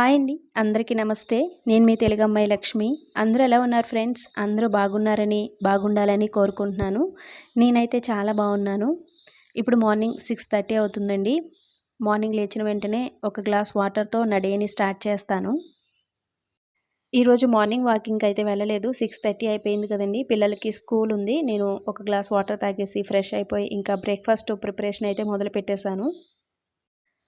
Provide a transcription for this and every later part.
Hi అండి అందరికీ నమస్తే. నేను మీ తెలుగమ్మాయి లక్ష్మి. అందరూ ఎలా ఉన్నారు ఫ్రెండ్స్? అందరూ బాగున్నారని బాగుండాలని కోరుకుంటున్నాను. నేనైతే చాలా బాగున్నాను. ఇప్పుడు మార్నింగ్ సిక్స్ థర్టీ అవుతుందండి. మార్నింగ్ లేచిన వెంటనే ఒక గ్లాస్ వాటర్తో నా డేని స్టార్ట్ చేస్తాను. ఈరోజు మార్నింగ్ వాకింగ్కి అయితే వెళ్ళలేదు. సిక్స్ థర్టీ అయిపోయింది కదండి. పిల్లలకి స్కూల్ ఉంది. నేను ఒక గ్లాస్ వాటర్ తాగేసి ఫ్రెష్ అయిపోయి ఇంకా బ్రేక్ఫాస్ట్ ప్రిపరేషన్ అయితే మొదలు పెట్టేశాను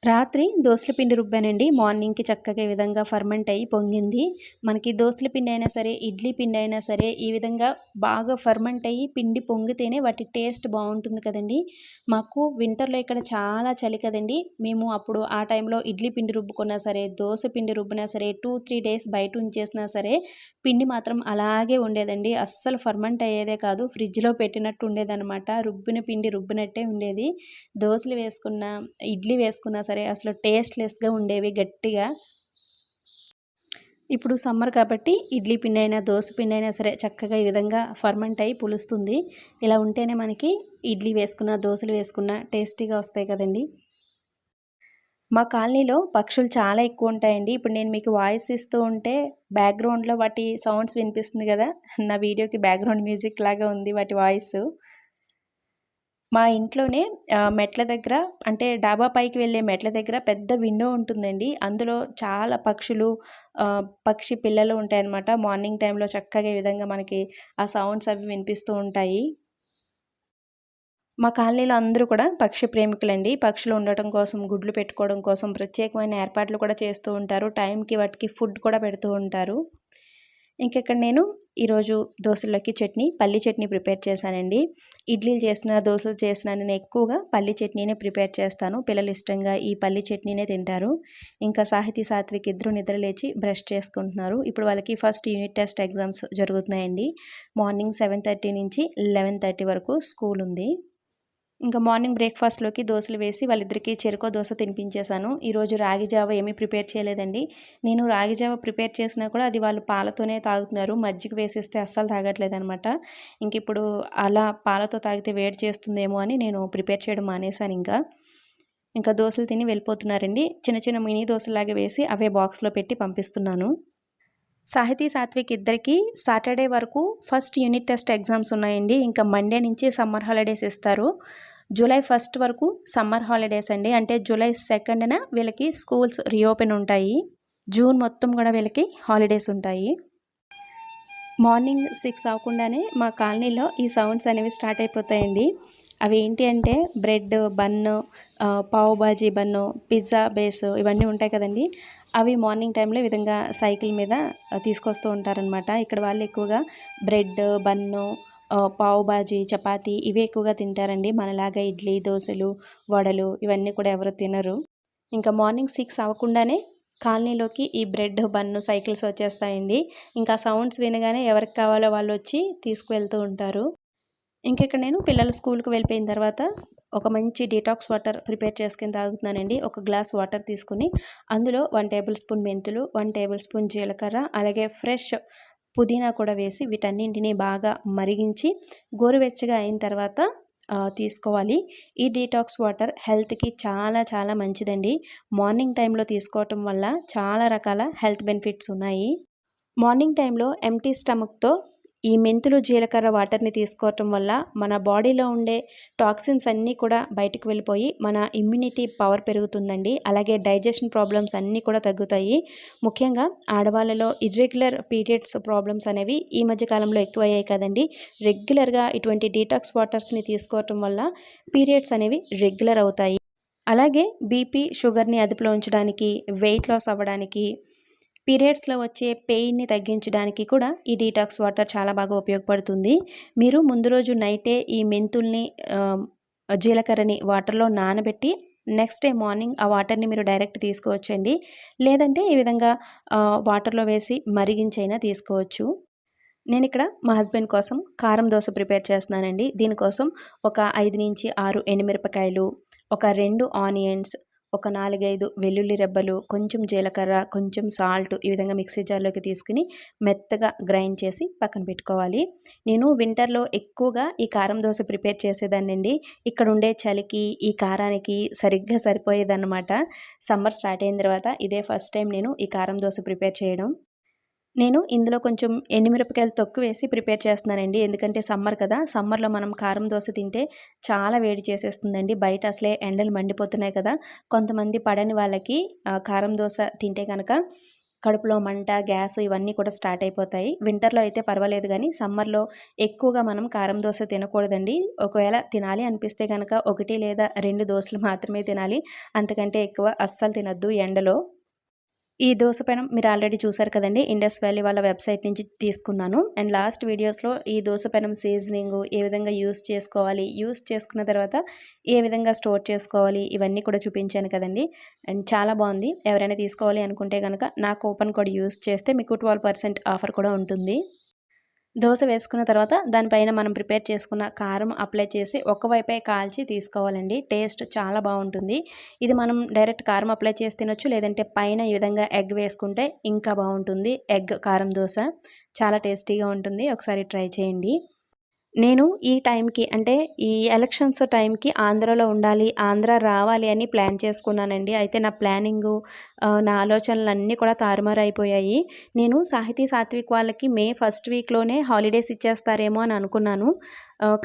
రాత్రి దోసల పిండి రుబ్బానండి. మార్నింగ్కి చక్కగా విధంగా ఫర్మెంట్ అయ్యి పొంగింది. మనకి దోసల పిండి అయినా సరే ఇడ్లీ పిండి అయినా సరే ఈ విధంగా బాగా ఫర్మెంట్ అయ్యి పిండి పొంగితేనే వాటి టేస్ట్ బాగుంటుంది కదండి. మాకు వింటర్లో ఇక్కడ చాలా చలి కదండి. మేము అప్పుడు ఆ టైంలో ఇడ్లీ పిండి రుబ్బుకున్నా సరే దోశ పిండి రుబ్బినా సరే టూ త్రీ డేస్ బయట ఉంచేసినా సరే పిండి మాత్రం అలాగే ఉండేదండి. అస్సలు ఫర్మెంట్ అయ్యేదే కాదు ఫ్రిడ్జ్లో పెట్టినట్టు ఉండేదన్నమాట. రుబ్బిన పిండి రుబ్బినట్టే ఉండేది. దోశలు వేసుకున్న ఇడ్లీ వేసుకున్నా సరే అసలు టేస్ట్లెస్గా ఉండేవి గట్టిగా. ఇప్పుడు సమ్మర్ కాబట్టి ఇడ్లీ పిండి అయినా దోశ పిండి అయినా సరే చక్కగా ఈ విధంగా ఫర్మెంట్ అయ్యి పులుస్తుంది. ఇలా ఉంటేనే మనకి ఇడ్లీ వేసుకున్న దోశలు వేసుకున్న టేస్టీగా వస్తాయి కదండి. మా కాలనీలో పక్షులు చాలా ఎక్కువ ఉంటాయండి. ఇప్పుడు నేను మీకు వాయిస్ ఇస్తూ ఉంటే బ్యాక్గ్రౌండ్లో వాటి సౌండ్స్ వినిపిస్తుంది కదా. నా వీడియోకి బ్యాక్గ్రౌండ్ మ్యూజిక్ లాగా ఉంది వాటి వాయిస్. మా ఇంట్లోనే మెట్ల దగ్గర అంటే డాబా పైకి వెళ్ళే మెట్ల దగ్గర పెద్ద విండో ఉంటుందండి. అందులో చాలా పక్షులు పక్షి పిల్లలు ఉంటాయన్నమాట. మార్నింగ్ టైంలో చక్కగా ఈ విధంగా మనకి ఆ సౌండ్స్ అవి వినిపిస్తూ ఉంటాయి. మా కాలనీలో అందరూ కూడా పక్షి ప్రేమికులండి. పక్షులు ఉండటం కోసం గుడ్లు పెట్టుకోవడం కోసం ప్రత్యేకమైన ఏర్పాట్లు కూడా చేస్తూ ఉంటారు. టైంకి వాటికి ఫుడ్ కూడా పెడుతూ ఉంటారు. ఇంకెక్కడ నేను ఈరోజు దోశల్లోకి చట్నీ పల్లి చట్నీ ప్రిపేర్ చేశానండి. ఇడ్లీలు చేసిన దోశలు చేసిన నేను ఎక్కువగా పల్లి చట్నీనే ప్రిపేర్ చేస్తాను. పిల్లలు ఇష్టంగా ఈ పల్లి చట్నీనే తింటారు. ఇంకా సాహితీ సాత్విక్ ఇద్దరు నిద్ర లేచి బ్రష్ చేసుకుంటున్నారు. ఇప్పుడు వాళ్ళకి ఫస్ట్ యూనిట్ టెస్ట్ ఎగ్జామ్స్ జరుగుతున్నాయండి. మార్నింగ్ సెవెన్ థర్టీ నుంచి లెవెన్ థర్టీ వరకు స్కూల్ ఉంది. ఇంకా మార్నింగ్ బ్రేక్ఫాస్ట్లోకి దోశలు వేసి వాళ్ళిద్దరికీ చెరుకో దోశ తినిపించేశాను. ఈరోజు రాగి జావ ఏమీ ప్రిపేర్ చేయలేదండి. నేను రాగి జావ ప్రిపేర్ చేసినా కూడా అది వాళ్ళు పాలతోనే తాగుతున్నారు. మజ్జిగ వేసేస్తే అస్సలు తాగట్లేదు అనమాట ఇంక ఇప్పుడు అలా పాలతో తాగితే వేడి చేస్తుందేమో అని నేను ప్రిపేర్ చేయడం మానేశాను ఇంకా. ఇంకా దోశలు తిని వెళ్ళిపోతున్నారండి. చిన్న చిన్న మినీ దోశలాగా వేసి అవే బాక్స్లో పెట్టి పంపిస్తున్నాను. సాహితీ సాత్విక్ ఇద్దరికి సాటర్డే వరకు ఫస్ట్ యూనిట్ టెస్ట్ ఎగ్జామ్స్ ఉన్నాయండి. ఇంకా మండే నుంచి సమ్మర్ హాలిడేస్ ఇస్తారు. జూలై ఫస్ట్ వరకు సమ్మర్ హాలిడేస్ అండి. అంటే జూలై సెకండ్న వీళ్ళకి స్కూల్స్ రీఓపెన్ ఉంటాయి. జూన్ మొత్తం కూడా వీళ్ళకి హాలిడేస్ ఉంటాయి. మార్నింగ్ సిక్స్ అవ్వకుండానే మా కాలనీలో ఈ సౌండ్స్ అనేవి స్టార్ట్ అయిపోతాయండి. అవి ఏంటి అంటే బ్రెడ్ బన్ను పావు బాజీ బన్ను పిజ్జా బేస్ ఇవన్నీ ఉంటాయి కదండి. అవి మార్నింగ్ టైంలో ఈ విధంగా సైకిల్ మీద తీసుకొస్తూ ఉంటారనమాట ఇక్కడ వాళ్ళు ఎక్కువగా బ్రెడ్ బన్ను పావు బాజీ చపాతీ ఇవే ఎక్కువగా తింటారండి. మనలాగా ఇడ్లీ దోశలు వడలు ఇవన్నీ కూడా ఎవరు తినరు. ఇంకా మార్నింగ్ సిక్స్ అవ్వకుండానే కాలనీలోకి ఈ బ్రెడ్ బన్ను సైకిల్స్ వచ్చేస్తాయండి. ఇంకా సౌండ్స్ వినగానే ఎవరికి కావాలో వాళ్ళు వచ్చి తీసుకువెళ్తూ ఉంటారు. ఇంకెక్కడ నేను పిల్లలు స్కూల్కి వెళ్ళిపోయిన తర్వాత ఒక మంచి డీటాక్స్ వాటర్ ప్రిపేర్ చేసుకుని తాగుతున్నానండి. ఒక గ్లాస్ వాటర్ తీసుకుని అందులో వన్ టేబుల్ స్పూన్ మెంతులు వన్ టేబుల్ స్పూన్ జీలకర్ర అలాగే ఫ్రెష్ పుదీనా కూడా వేసి వీటన్నింటినీ బాగా మరిగించి గోరువెచ్చగా అయిన తర్వాత తీసుకోవాలి. ఈ డీటాక్స్ వాటర్ హెల్త్కి చాలా చాలా మంచిదండి. మార్నింగ్ టైంలో తీసుకోవటం వల్ల చాలా రకాల హెల్త్ బెనిఫిట్స్ ఉన్నాయి. మార్నింగ్ టైంలో ఎంటీ స్టమక్తో ఈ మెంతులు జీలకర్ర వాటర్ని తీసుకోవటం వల్ల మన బాడీలో ఉండే టాక్సిన్స్ అన్నీ కూడా బయటకు వెళ్ళిపోయి మన ఇమ్యూనిటీ పవర్ పెరుగుతుందండి. అలాగే డైజెషన్ ప్రాబ్లమ్స్ అన్నీ కూడా తగ్గుతాయి. ముఖ్యంగా ఆడవాళ్ళలో ఇర్రెగ్యులర్ పీరియడ్స్ ప్రాబ్లమ్స్ అనేవి ఈ మధ్య కాలంలో ఎక్కువ అయ్యాయి కదండి. రెగ్యులర్గా ఇటువంటి డీటాక్స్ వాటర్స్ని తీసుకోవటం వల్ల పీరియడ్స్ అనేవి రెగ్యులర్ అవుతాయి. అలాగే బీపీ షుగర్ని అదుపులో ఉంచడానికి వెయిట్ లాస్ అవ్వడానికి పీరియడ్స్లో వచ్చే పెయిన్ని తగ్గించడానికి కూడా ఈ డీటాక్స్ వాటర్ చాలా బాగా ఉపయోగపడుతుంది. మీరు ముందు రోజు నైటే ఈ మెంతుల్ని జీలకర్రని వాటర్లో నానబెట్టి నెక్స్ట్ డే మార్నింగ్ ఆ వాటర్ని మీరు డైరెక్ట్ తీసుకోవచ్చండి. లేదంటే ఈ విధంగా వాటర్లో వేసి మరిగించైనా తీసుకోవచ్చు. నేను ఇక్కడ మా హస్బెండ్ కోసం కారం దోశ ప్రిపేర్ చేస్తున్నానండి. దీనికోసం ఒక ఐదు నుంచి ఆరు ఎండుమిరపకాయలు ఒక రెండు ఆనియన్స్ ఒక నాలుగైదు వెల్లుల్లి రెబ్బలు కొంచెం జీలకర్ర కొంచెం సాల్ట్ ఈ విధంగా మిక్సీ జార్లోకి తీసుకుని మెత్తగా గ్రైండ్ చేసి పక్కన పెట్టుకోవాలి. నేను వింటర్లో ఎక్కువగా ఈ కారం దోశ ప్రిపేర్ చేసేదాన్నండి. ఇక్కడ ఉండే చలికి ఈ కారానికి సరిగ్గా సరిపోయేదన్నమాట. సమ్మర్ స్టార్ట్ అయిన తర్వాత ఇదే ఫస్ట్ టైం నేను ఈ కారం దోశ ప్రిపేర్ చేయడం. నేను ఇందులో కొంచెం ఎండుమిరపకాయలు తొక్కు వేసి ప్రిపేర్ చేస్తున్నానండి. ఎందుకంటే సమ్మర్ కదా సమ్మర్లో మనం కారం దోశ తింటే చాలా వేడి చేసేస్తుందండి. బయట అసలే ఎండలు మండిపోతున్నాయి కదా. కొంతమంది పడని వాళ్ళకి కారం దోశ తింటే కనుక కడుపులో మంట గ్యాస్ ఇవన్నీ కూడా స్టార్ట్ అయిపోతాయి. వింటర్లో అయితే పర్వాలేదు కానీ సమ్మర్లో ఎక్కువగా మనం కారం దోశ తినకూడదండి. ఒకవేళ తినాలి అనిపిస్తే కనుక ఒకటి లేదా రెండు దోశలు మాత్రమే తినాలి. అంతకంటే ఎక్కువ అస్సలు తినద్దు ఎండలో. ఈ దోశ పెనం మీరు ఆల్రెడీ చూసారు కదండి ఇండస్ వ్యాలీ వాళ్ళ వెబ్సైట్ నుంచి తీసుకున్నాను. అండ్ లాస్ట్ వీడియోస్లో ఈ దోశ పెనం సీజనింగ్ ఏ విధంగా యూస్ చేసుకోవాలి యూస్ చేసుకున్న తర్వాత ఏ విధంగా స్టోర్ చేసుకోవాలి ఇవన్నీ కూడా చూపించాను కదండి. అండ్ చాలా బాగుంది. ఎవరైనా తీసుకోవాలి అనుకుంటే కనుక నా కూపన్ కోడ్ యూస్ చేస్తే మీకు ట్వెల్వ్ ఆఫర్ కూడా ఉంటుంది. దోశ వేసుకున్న తర్వాత దానిపైన మనం ప్రిపేర్ చేసుకున్న కారం అప్లై చేసి ఒకవైపే కాల్చి తీసుకోవాలండి. టేస్ట్ చాలా బాగుంటుంది. ఇది మనం డైరెక్ట్ కారం అప్లై చేసి తినొచ్చు లేదంటే పైన ఈ విధంగా ఎగ్ వేసుకుంటే ఇంకా బాగుంటుంది. ఎగ్ కారం దోశ చాలా టేస్టీగా ఉంటుంది. ఒకసారి ట్రై చేయండి. నేను ఈ టైంకి అంటే ఈ ఎలక్షన్స్ టైంకి ఆంధ్రలో ఉండాలి ఆంధ్ర రావాలి అని ప్లాన్ చేసుకున్నానండి. అయితే నా ప్లానింగు నా ఆలోచనలు అన్నీ కూడా తారుమారు అయిపోయాయి నేను సాహితీ సాత్విక్ వాళ్ళకి మే ఫస్ట్ వీక్లోనే హాలిడేస్ ఇచ్చేస్తారేమో అని అనుకున్నాను.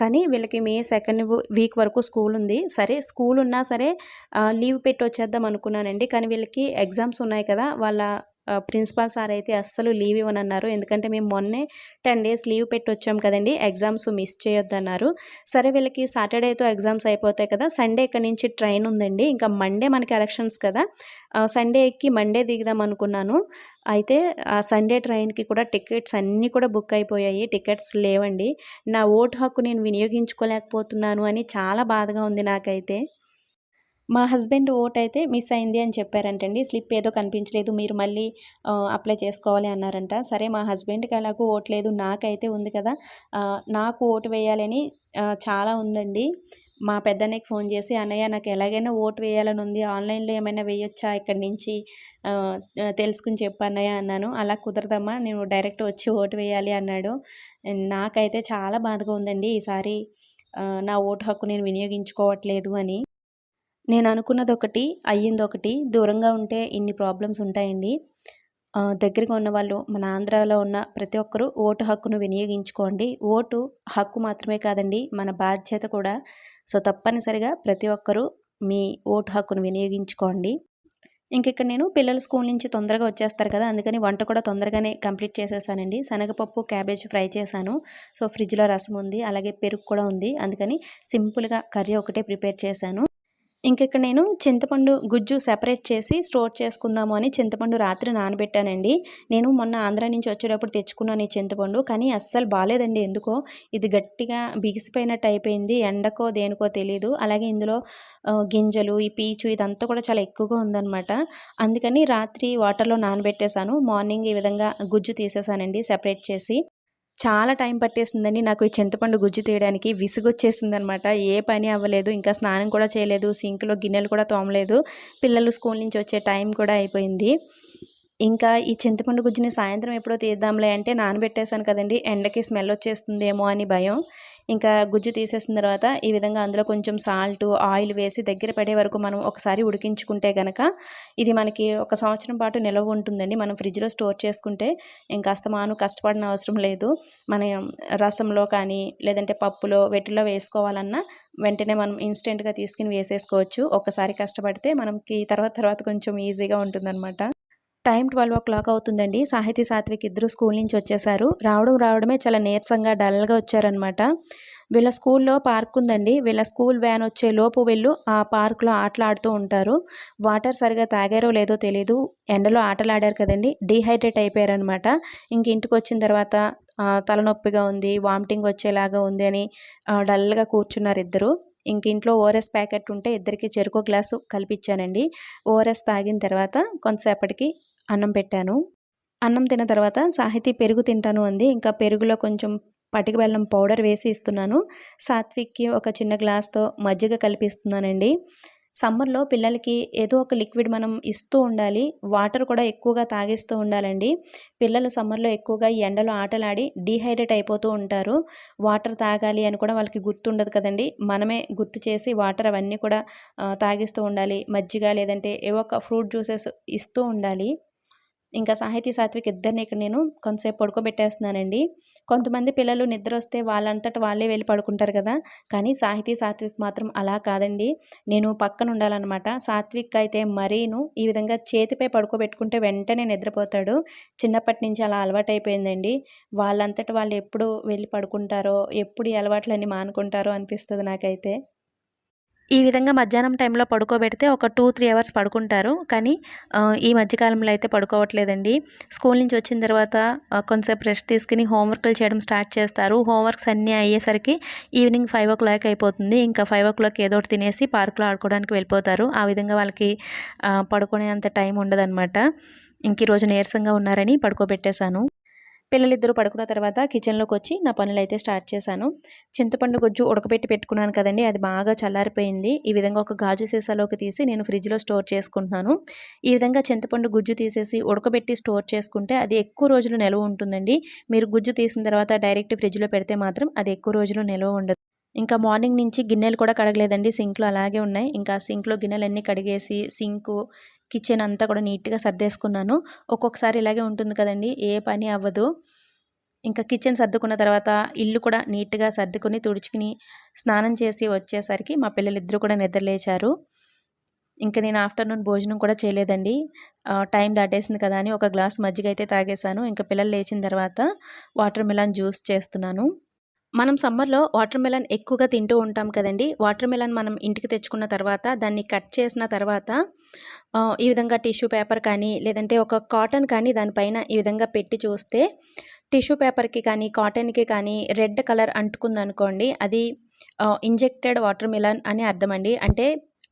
కానీ వీళ్ళకి మే సెకండ్ వీక్ వరకు స్కూల్ ఉంది. సరే స్కూల్ ఉన్నా సరే లీవ్ పెట్టి వచ్చేద్దాం అనుకున్నానండి. కానీ వీళ్ళకి ఎగ్జామ్స్ ఉన్నాయి కదా వాళ్ళ ప్రిన్సిపాల్ సార్ అయితే అస్సలు లీవ్ ఇవ్వనన్నారు. ఎందుకంటే మేము మొన్నే టెన్ డేస్ లీవ్ పెట్టి వచ్చాం కదండి ఎగ్జామ్స్ మిస్ చేయొద్దన్నారు. సరే వీళ్ళకి సాటర్డేతో ఎగ్జామ్స్ అయిపోతాయి కదా సండే ఇక్కడ నుంచి ట్రైన్ ఉందండి. ఇంకా మండే మనకి ఎలక్షన్స్ కదా సండే ఎక్కి మండే దిగుదాం అనుకున్నాను. అయితే ఆ సండే ట్రైన్కి కూడా టికెట్స్ అన్నీ కూడా బుక్ అయిపోయాయి. టికెట్స్ లేవండి. నా ఓటు హక్కు నేను వినియోగించుకోలేకపోతున్నాను అని చాలా బాధగా ఉంది నాకైతే. మా హస్బెండ్ ఓట్ అయితే మిస్ అయింది అని చెప్పారంటండి. స్లిప్ ఏదో కనిపించలేదు మీరు మళ్ళీ అప్లై చేసుకోవాలి అన్నారంట. సరే మా హస్బెండ్కి అలాగూ ఓట్ లేదు నాకైతే ఉంది కదా. నాకు ఓటు వేయాలని చాలా ఉందండి. మా పెద్దన్నకి ఫోన్ చేసి అన్నయ్య నాకు ఎలాగైనా ఓటు వేయాలని ఉంది. ఆన్లైన్లో ఏమైనా వేయొచ్చా ఇక్కడి నుంచి? తెలుసుకుని చెప్పు అన్నయ్య అన్నాను. అలా కుదరదమ్మా నేను డైరెక్ట్ వచ్చి ఓటు వేయాలి అన్నాడు. నాకైతే చాలా బాధగా ఉందండి. ఈసారి నా ఓటు హక్కు నేను వినియోగించుకోవట్లేదు అని. నేను అనుకున్నది ఒకటి అయ్యింది ఒకటి దూరంగా ఉంటే ఇన్ని ప్రాబ్లమ్స్ ఉంటాయండి. దగ్గరగా ఉన్న వాళ్ళు మన ఆంధ్రాలో ఉన్న ప్రతి ఒక్కరూ ఓటు హక్కును వినియోగించుకోండి. ఓటు హక్కు మాత్రమే కాదండి మన బాధ్యత కూడా. సో తప్పనిసరిగా ప్రతి ఒక్కరూ మీ ఓటు హక్కును వినియోగించుకోండి. ఇంక ఇక్కడ నేను పిల్లలు స్కూల్ నుంచి తొందరగా వచ్చేస్తారు కదా అందుకని వంట కూడా తొందరగానే కంప్లీట్ చేసేసానండి. శనగపప్పు క్యాబేజ్ ఫ్రై చేశాను. సో ఫ్రిడ్జ్లో రసం ఉంది అలాగే పెరుగు కూడా ఉంది. అందుకని సింపుల్గా కర్రీ ఒకటే ప్రిపేర్ చేశాను. ఇంక ఇక్కడ నేను చింతపండు గుజ్జు సెపరేట్ చేసి స్టోర్ చేసుకుందాము అని చింతపండు రాత్రి నానబెట్టానండి. నేను మొన్న ఆంధ్ర నుంచి వచ్చేటప్పుడు తెచ్చుకున్నాను ఈ చింతపండు కానీ అస్సలు బాగాలేదండి. ఎందుకో? ఇది గట్టిగా బిగిసిపోయినట్టు అయిపోయింది. ఎండకో దేనికో తెలియదు అలాగే ఇందులో గింజలు ఈ పీచు ఇదంతా కూడా చాలా ఎక్కువగా ఉందన్నమాట. అందుకని రాత్రి వాటర్లో నానబెట్టేశాను. మార్నింగ్ ఈ విధంగా గుజ్జు తీసేసానండి సెపరేట్ చేసి. చాలా టైం పట్టేసిందండి. నాకు ఈ చింతపండు గుజ్జు తీయడానికి విసుగొచ్చేసింది అనమాట ఏ పని అవ్వలేదు. ఇంకా స్నానం కూడా చేయలేదు. సింక్లో గిన్నెలు కూడా తోమలేదు. పిల్లలు స్కూల్ నుంచి వచ్చే టైం కూడా అయిపోయింది. ఇంకా ఈ చింతపండు గుజ్జుని సాయంత్రం ఎప్పుడో తీద్దాంలే అంటే నానబెట్టేశాను కదండి. ఎండకి స్మెల్ వచ్చేస్తుందేమో అని భయం. ఇంకా గుజ్జు తీసేసిన తర్వాత ఈ విధంగా అందులో కొంచెం సాల్ట్ ఆయిల్ వేసి దగ్గర పడే వరకు మనం ఒకసారి ఉడికించుకుంటే కనుక ఇది మనకి ఒక సంవత్సరం పాటు నిల్వ ఉంటుందండి. మనం ఫ్రిడ్జ్లో స్టోర్ చేసుకుంటే ఇంకాస్త మాను కష్టపడిన అవసరం లేదు. మనం రసంలో కానీ లేదంటే పప్పులో వెట్టులో వేసుకోవాలన్నా వెంటనే మనం ఇన్స్టెంట్గా తీసుకుని వేసేసుకోవచ్చు. ఒక్కసారి కష్టపడితే మనకి తర్వాత తర్వాత కొంచెం ఈజీగా ఉంటుందన్నమాట. టైం ట్వెల్వ్ ఓ క్లాక్ అవుతుందండి. సాహితీ సాత్విక్ ఇద్దరు స్కూల్ నుంచి వచ్చేసారు. రావడం రావడమే చాలా నీరసంగా డల్గా వచ్చారనమాట వీళ్ళ స్కూల్లో పార్క్ ఉందండి. వీళ్ళ స్కూల్ వ్యాన్ వచ్చే లోపు వీళ్ళు ఆ పార్క్లో ఆటలాడుతూ ఉంటారు. వాటర్ సరిగా తాగారో లేదో తెలీదు. ఎండలో ఆటలాడారు కదండి. డీహైడ్రేట్ అయిపోయారనమాట ఇంక ఇంటికి వచ్చిన తర్వాత తలనొప్పిగా ఉంది వామిటింగ్ వచ్చేలాగా ఉంది అని డల్గా కూర్చున్నారు ఇద్దరు. ఇంక ఇంట్లో ఓఆర్ఎస్ ప్యాకెట్ ఉంటే ఇద్దరికి చెరుకు గ్లాసు కలిపిచ్చానండి. ఓఆర్ఎస్ తాగిన తర్వాత కొంతసేపటికి అన్నం పెట్టాను. అన్నం తిన్న తర్వాత సాహితీ పెరుగు తింటాను అంది. ఇంకా పెరుగులో కొంచెం పటిక బెల్లం పౌడర్ వేసి ఇస్తున్నాను. సాత్విక్కి ఒక చిన్న గ్లాస్తో మజ్జిగ కలిపిస్తున్నానండి. సమ్మర్లో పిల్లలకి ఏదో ఒక లిక్విడ్ మనం ఇస్తూ ఉండాలి. వాటర్ కూడా ఎక్కువగా తాగిస్తూ ఉండాలండి. పిల్లలు సమ్మర్లో ఎక్కువగా ఎండలో ఆటలాడి డీహైడ్రేట్ అయిపోతూ ఉంటారు. వాటర్ తాగాలి అని కూడా వాళ్ళకి గుర్తుండదు కదండి. మనమే గుర్తు చేసి వాటర్ అవన్నీ కూడా తాగిస్తూ ఉండాలి. మజ్జిగ లేదంటే ఏవో ఒక ఫ్రూట్ జ్యూసెస్ ఇస్తూ ఉండాలి. ఇంకా సాహితీ సాత్విక్ ఇద్దరిని ఇక్కడ నేను కొంతసేపు పడుకోబెట్టేస్తున్నానండి. కొంతమంది పిల్లలు నిద్ర వస్తే వాళ్ళంతట వాళ్ళే వెళ్ళి పడుకుంటారు కదా. కానీ సాహితీ సాత్విక్ మాత్రం అలా కాదండి. నేను పక్కన ఉండాలన్నమాట. సాత్విక్ అయితే మరీను ఈ విధంగా చేతిపై పడుకోబెట్టుకుంటే వెంటనే నిద్రపోతాడు. చిన్నప్పటి నుంచి అలా అలవాటైపోయిందండి. వాళ్ళంతట వాళ్ళు ఎప్పుడు వెళ్ళి పడుకుంటారో ఎప్పుడు ఈ అలవాట్లన్నీ మానుకుంటారో అనిపిస్తుంది నాకైతే. ఈ విధంగా మధ్యాహ్నం టైంలో పడుకోబెడితే ఒక టూ త్రీ అవర్స్ పడుకుంటారు. కానీ ఈ మధ్యకాలంలో అయితే పడుకోవట్లేదండి. స్కూల్ నుంచి వచ్చిన తర్వాత కొంతసేపు రెస్ట్ తీసుకుని హోంవర్క్లు చేయడం స్టార్ట్ చేస్తారు. హోంవర్క్స్ అన్నీ అయ్యేసరికి ఈవినింగ్ ఫైవ్ ఓ క్లాక్ అయిపోతుంది. ఇంకా ఫైవ్ ఓ క్లాక్ ఏదో ఒకటి తినేసి పార్క్లో ఆడుకోవడానికి వెళ్ళిపోతారు. ఆ విధంగా వాళ్ళకి పడుకునేంత టైం ఉండదన్నమాట. ఇంక ఈరోజు నీరసంగా ఉన్నారని పడుకోబెట్టేశాను. పిల్లలిద్దరూ పడుకున్న తర్వాత కిచెన్లోకి వచ్చి నా పనులు అయితే స్టార్ట్ చేశాను. చింతపండు గుజ్జు ఉడకబెట్టి పెట్టుకున్నాను కదండి అది బాగా చల్లారిపోయింది. ఈ విధంగా ఒక గాజు సీసాలోకి తీసి నేను ఫ్రిడ్జ్లో స్టోర్ చేసుకుంటున్నాను. ఈ విధంగా చింతపండు గుజ్జు తీసేసి ఉడకబెట్టి స్టోర్ చేసుకుంటే అది ఎక్కువ రోజులు నిల్వ ఉంటుందండి. మీరు గుజ్జు తీసిన తర్వాత డైరెక్ట్ ఫ్రిడ్జ్లో పెడితే మాత్రం అది ఎక్కువ రోజులు నిల్వ ఉండదు. ఇంకా మార్నింగ్ నుంచి గిన్నెలు కూడా కడగలేదండి సింక్లో అలాగే ఉన్నాయి. ఇంకా సింక్లో గిన్నెలన్నీ కడిగేసి సింకు కిచెన్ అంతా కూడా నీట్గా సర్దేసుకున్నాను. ఒక్కొక్కసారి ఇలాగే ఉంటుంది కదండి ఏ పని అవ్వదు. ఇంకా కిచెన్ సర్దుకున్న తర్వాత ఇల్లు కూడా నీట్గా సర్దుకుని తుడుచుకుని స్నానం చేసి వచ్చేసరికి మా పిల్లలు ఇద్దరు కూడా నిద్రలేచారు ఇంకా నేను ఆఫ్టర్నూన్ భోజనం కూడా చేయలేదండి. టైం దాటేసింది కదా అని ఒక గ్లాస్ మజ్జిగ అయితే తాగేశాను. ఇంకా పిల్లలు లేచిన తర్వాత వాటర్ మిలాన్ జ్యూస్ చేస్తున్నాను. మనం సమ్మర్లో వాటర్ మెలన్ ఎక్కువగా తింటూ ఉంటాం కదండి. వాటర్ మెలన్ మనం ఇంటికి తెచ్చుకున్న తర్వాత దాన్ని కట్ చేసిన తర్వాత ఈ విధంగా టిష్యూ పేపర్ కానీ లేదంటే ఒక కాటన్ కానీ దానిపైన ఈ విధంగా పెట్టి చూస్తే టిష్యూ పేపర్కి కానీ కాటన్కి కానీ రెడ్ కలర్ అంటుకుందనుకోండి అది ఇంజెక్టెడ్ వాటర్ మిలన్ అని అర్థం అండి అంటే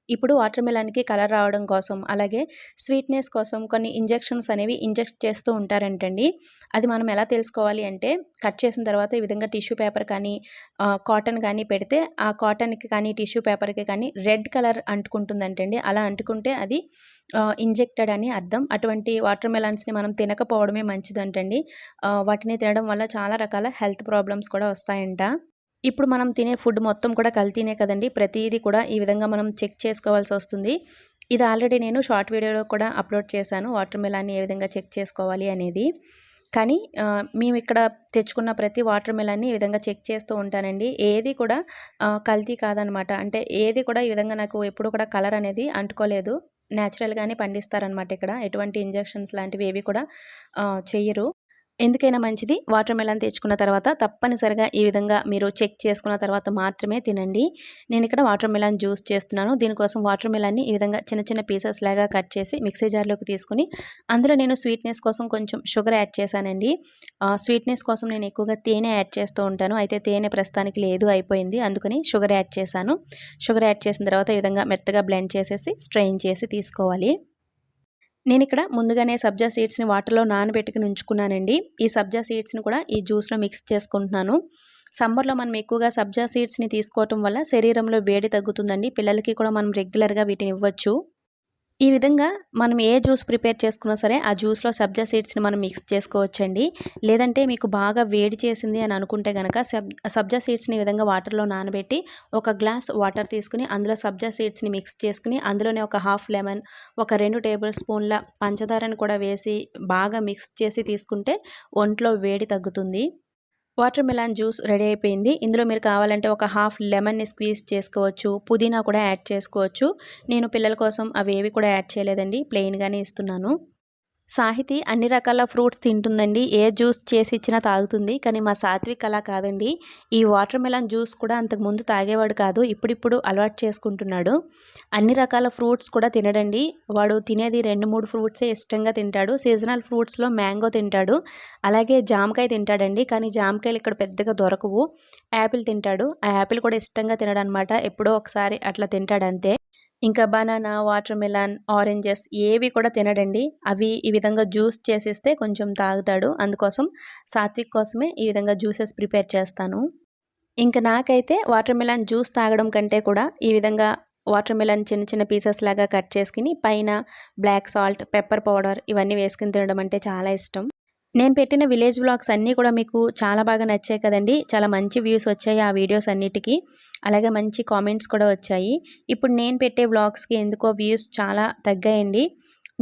ఇప్పుడు వాటర్మిలన్కి కలర్ రావడం కోసం అలాగే స్వీట్నెస్ కోసం కొన్ని ఇంజెక్షన్స్ అనేవి ఇంజెక్ట్ చేస్తూ ఉంటారంటండి. అది మనం ఎలా తెలుసుకోవాలి అంటే కట్ చేసిన తర్వాత ఈ విధంగా టిష్యూ పేపర్ కానీ కాటన్ కానీ పెడితే ఆ కాటన్కి కానీ టిష్యూ పేపర్కి కానీ రెడ్ కలర్ అంటుకుంటుందంటండి. అలా అంటుకుంటే అది ఇంజెక్టెడ్ అని అర్థం. అటువంటి వాటర్ మెలాన్స్ని మనం తినకపోవడమే మంచిదంటండి. వాటిని తినడం వల్ల చాలా రకాల హెల్త్ ప్రాబ్లమ్స్ కూడా వస్తాయంట. ఇప్పుడు మనం తినే ఫుడ్ మొత్తం కూడా కల్తీనే కదండి. ప్రతిదీ కూడా ఈ విధంగా మనం చెక్ చేసుకోవాల్సి వస్తుంది. ఇది ఆల్రెడీ నేను షార్ట్ వీడియోలో కూడా అప్లోడ్ చేశాను. వాటర్ మెలాన్ని ఏ విధంగా చెక్ చేసుకోవాలి అనేది. కానీ మేము ఇక్కడ తెచ్చుకున్న ప్రతి వాటర్ మెలాన్ని ఈ విధంగా చెక్ చేస్తూ ఉంటానండి. ఏది కూడా కల్తీ కాదనమాట. అంటే ఏది కూడా ఈ విధంగా నాకు ఎప్పుడు కూడా కలర్ అనేది అంటుకోలేదు. న్యాచురల్గానే పండిస్తారనమాట ఇక్కడ. ఎటువంటి ఇంజెక్షన్స్ లాంటివి ఏవి కూడా చెయ్యరు. ఎందుకైనా మంచిది. వాటర్ మెలన్ తెచ్చుకున్న తర్వాత తప్పనిసరిగా ఈ విధంగా మీరు చెక్ చేసుకున్న తర్వాత మాత్రమే తినండి. నేను ఇక్కడ వాటర్ మెలన్ జ్యూస్ చేస్తున్నాను. దీనికోసం వాటర్ మెలాన్ని ఈ విధంగా చిన్న చిన్న పీసెస్ లాగా కట్ చేసి మిక్సీ జార్లోకి తీసుకుని అందులో నేను స్వీట్నెస్ కోసం కొంచెం షుగర్ యాడ్ చేశానండి. స్వీట్నెస్ కోసం నేను ఎక్కువగా తేనె యాడ్ చేస్తూ ఉంటాను. అయితే తేనె ప్రస్తుతానికి లేదు అయిపోయింది. అందుకని షుగర్ యాడ్ చేశాను. షుగర్ యాడ్ చేసిన తర్వాత ఈ విధంగా మెత్తగా బ్లెండ్ చేసేసి స్ట్రెయిన్ చేసి తీసుకోవాలి. నేను ఇక్కడ ముందుగానే సబ్జా సీడ్స్ని వాటర్లో నానబెట్టుకుని ఉంచుకున్నానండి. ఈ సబ్జా సీడ్స్ని కూడా ఈ జ్యూస్లో మిక్స్ చేసుకుంటున్నాను. సమ్మర్లో మనం ఎక్కువగా సబ్జా సీడ్స్ని తీసుకోవటం వల్ల శరీరంలో వేడి తగ్గుతుందండి. పిల్లలకి కూడా మనం రెగ్యులర్గా వీటిని ఇవ్వచ్చు. ఈ విధంగా మనం ఏ జ్యూస్ ప్రిపేర్ చేసుకున్నా సరే ఆ జ్యూస్లో సబ్జా సీడ్స్ని మనం మిక్స్ చేసుకోవచ్చండి. లేదంటే మీకు బాగా వేడి చేసింది అని అనుకుంటే కనుక సబ్ సబ్జా సీడ్స్ని విధంగా వాటర్లో నానబెట్టి ఒక గ్లాస్ వాటర్ తీసుకుని అందులో సబ్జా సీడ్స్ని మిక్స్ చేసుకుని అందులోనే ఒక హాఫ్ లెమన్ ఒక రెండు టేబుల్ స్పూన్ల పంచదారని కూడా వేసి బాగా మిక్స్ చేసి తీసుకుంటే ఒంట్లో వేడి తగ్గుతుంది. వాటర్ మిలాన్ జ్యూస్ రెడీ అయిపోయింది. ఇందులో మీరు కావాలంటే ఒక హాఫ్ లెమన్ని స్క్వీజ్ చేసుకోవచ్చు. పుదీనా కూడా యాడ్ చేసుకోవచ్చు. నేను పిల్లల కోసం అవి కూడా యాడ్ చేయలేదండి. ప్లెయిన్గానే ఇస్తున్నాను. సాహితి అన్ని రకాల ఫ్రూట్స్ తింటుందండి. ఏ జ్యూస్ చేసి ఇచ్చినా తాగుతుంది. కానీ మా సాత్విక్ అలా కాదండి. ఈ వాటర్ మెలన్ జ్యూస్ కూడా అంతకుముందు తాగేవాడు కాదు. ఇప్పుడిప్పుడు అలవాటు చేసుకుంటున్నాడు. అన్ని రకాల ఫ్రూట్స్ కూడా తినడండి. వాడు తినేది రెండు మూడు ఫ్రూట్సే ఇష్టంగా తింటాడు. సీజనల్ ఫ్రూట్స్లో మ్యాంగో తింటాడు. అలాగే జామకాయ తింటాడండి. కానీ జామకాయలు ఇక్కడ పెద్దగా దొరకవు. యాపిల్ తింటాడు. ఆ యాపిల్ కూడా ఇష్టంగా తినడనమాట. ఎప్పుడో ఒకసారి అట్లా తింటాడంతే. ఇంకా బనానా వాటర్మిలన్ ఆరెంజెస్ ఏవి కూడా తినడండి. అవి ఈ విధంగా జ్యూస్ చేసేస్తే కొంచెం తాగుతాడు. అందుకోసం సాత్విక్ కోసమే ఈ విధంగా జ్యూసెస్ ప్రిపేర్ చేస్తాను. ఇంకా నాకైతే వాటర్మిలన్ జ్యూస్ తాగడం కంటే కూడా ఈ విధంగా వాటర్ మిలన్ చిన్న చిన్న పీసెస్ లాగా కట్ చేసుకుని పైన బ్లాక్ సాల్ట్ పెప్పర్ పౌడర్ ఇవన్నీ వేసుకుని తినడం అంటే చాలా ఇష్టం. నేను పెట్టిన విలేజ్ వ్లాగ్స్ అన్నీ కూడా మీకు చాలా బాగా నచ్చాయి కదండి. చాలా మంచి వ్యూస్ వచ్చాయి ఆ వీడియోస్ అన్నిటికీ. అలాగే మంచి కామెంట్స్ కూడా వచ్చాయి. ఇప్పుడు నేను పెట్టే వ్లాగ్స్కి ఎందుకో వ్యూస్ చాలా తగ్గాయండి.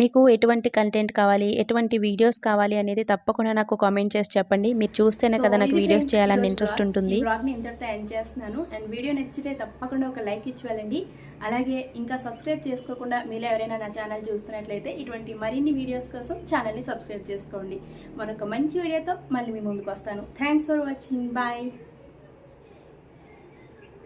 మీకు ఎటువంటి కంటెంట్ కావాలి ఎటువంటి వీడియోస్ కావాలి అనేది తప్పకుండా నాకు కామెంట్ చేసి చెప్పండి. మీరు చూస్తేనే కదా నాకు వీడియోస్ చేయాలని ఇంట్రెస్ట్ ఉంటుంది. బ్లాగ్ని ఇంతటితో ఎండ్ చేస్తున్నాను. అండ్ వీడియో నచ్చితే తప్పకుండా ఒక లైక్ ఇచ్చి వెళ్ళండి. అలాగే ఇంకా సబ్స్క్రైబ్ చేసుకోకుండా మీరు ఎవరైనా నా ఛానల్ చూస్తున్నట్లయితే ఇటువంటి మరిన్ని వీడియోస్ కోసం ఛానల్ని సబ్స్క్రైబ్ చేసుకోండి. మరొక మంచి వీడియోతో మళ్ళీ మీ ముందుకు వస్తాను. Thanks for watching bye